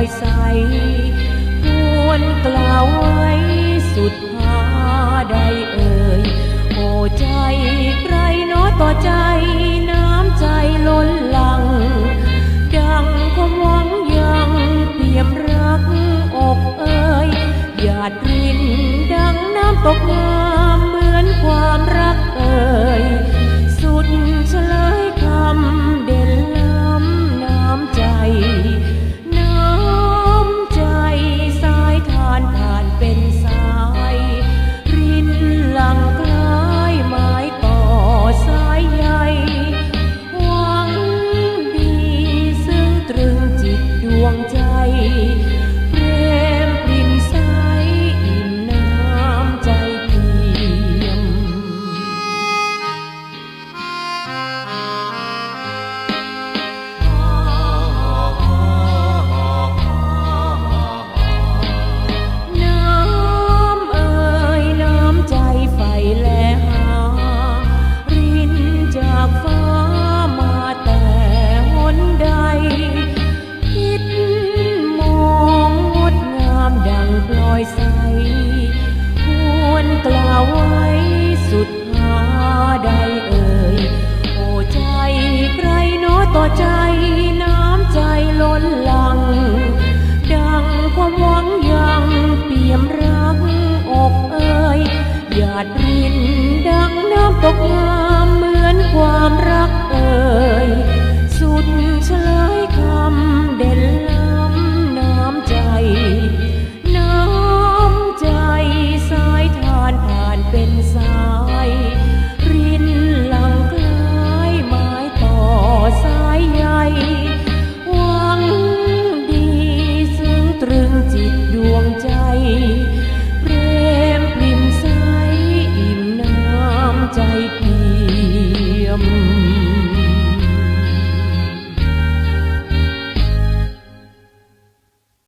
อยใสหวนกล่าวไว้สุดหาใดเอ่ย โอ้ใจใครน้อต่อใจน้ำใจล้นหลัง ดังความหวังยังเปียมรักอกเอ่ยหยาดรินดังน้ำตกงามเหมือนความรักเอ่ย Ch สุดหาใดเอ่ยโอ้ใจใครเนาะต่อใจน้ำใจล้นหลัง ดังความหวังยังเปี่ยมรักอกเอ่ยหยาดรินดังน้ำตกงา รึงจิตดวงใจ